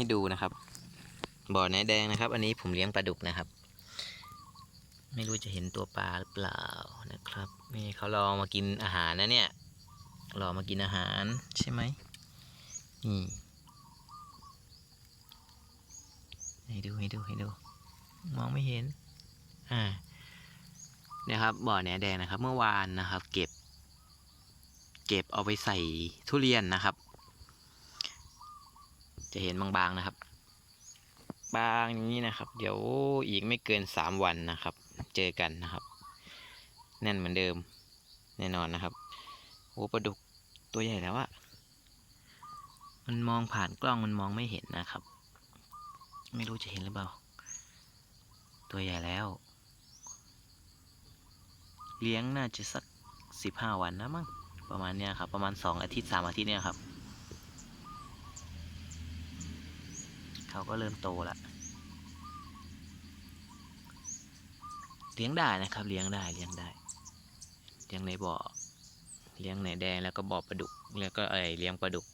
ให้ดูนะครับ บ่อแหนแดงนะครับ อันนี้ผมเลี้ยงปลาดุกนะครับ ไม่รู้จะเห็นตัวปลาหรือเปล่านะครับนี่เขารอมากินอาหารนะเนี่ยรอมากินอาหารใช่ไหมนี่ให้ดูให้ดูให้ดู มองไม่เห็นอ่าเนี่ยครับบ่อแหนแดงนะครับ เมื่อวานนะครับ เก็บ เก็บเอาไปใส่ทุเรียนนะครับ จะเห็นบางๆนะครับ บางอย่างนี้นะครับ เดี๋ยวอีกไม่เกินสามวันนะครับ เจอกันนะครับ แน่นเหมือนเดิม แน่นอนนะครับโอ้ปลาดุกตัวใหญ่แล้วอะมันมองผ่านกล้องมันมองไม่เห็นนะครับ ไม่รู้จะเห็นหรือเปล่า ตัวใหญ่แล้ว เลี้ยงน่าจะสักสิบห้าวันนะมั้งประมาณเนี้ยครับ ประมาณสองอาทิตย์สามอาทิตย์เนี่ยครับ เขาก็เริ่มโตละเลี้ยงได้นะครับ เลี้ยงได้เลี้ยงได้เลี้ยงในบ่อเลี้ยงในแดงแล้วก็บ่อปลาดุกแล้วก็เอยเลี้ยงปลาดุก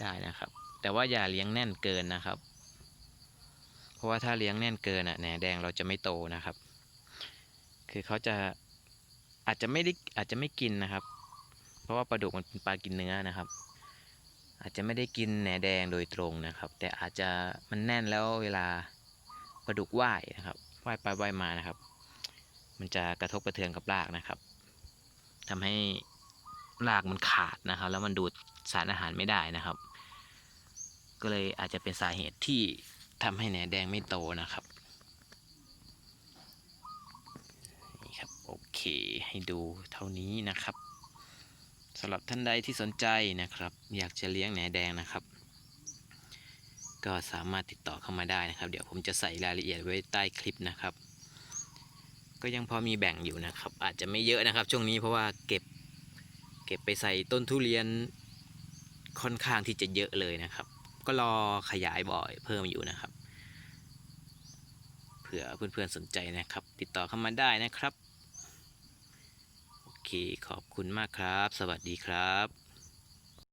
ได้นะครับ แต่ว่าอย่าเลี้ยงแน่นเกินนะครับ เพราะว่าถ้าเลี้ยงแน่นเกินอะแหนแดงเราจะไม่โตนะครับ คือเขาจะอาจจะไม่ได้อาจจะไม่กินนะครับ เพราะว่าปลาดุกมันเป็นปลากินเนื้อนะครับ อาจจะไม่ได้กินแหนแดงโดยตรงนะครับ แต่อาจจะมันแน่นแล้วเวลาปลาดุกว่ายนะครับว่ายไปว่ายมานะครับ มันจะกระทบกระเทือนกับรากนะครับทำให้รากมันขาดนะครับ แล้วมันดูดสารอาหารไม่ได้นะครับ ก็เลยอาจจะเป็นสาเหตุที่ทำให้แหนแดงไม่โตนะครับนี่ครับโอเคให้ดูเท่านี้นะครับำหรับท่านใดที่สนใจนะครับ อยากจะเลี้ยงแหนแดงนะครับ ก็สามารถติดต่อเข้ามาได้นะครับ เดี๋ยวผมจะใส่รายละเอียดไว้ใต้คลิปนะครับ ก็ยังพอมีแบ่งอยู่นะครับ อาจจะไม่เยอะนะครับ ช่วงนี้เพราะว่าเก็บเก็บไปใส่ต้นทุเรียนค่อนข้างที่จะเยอะเลยนะครับ ก็รอขยายบ่อยเพิ่มอยู่นะครับ เผื่อเพื่อนๆสนใจนะครับ ติดต่อเข้ามาได้นะครับ เคขอบคุณมากครับ สวัสดีครับ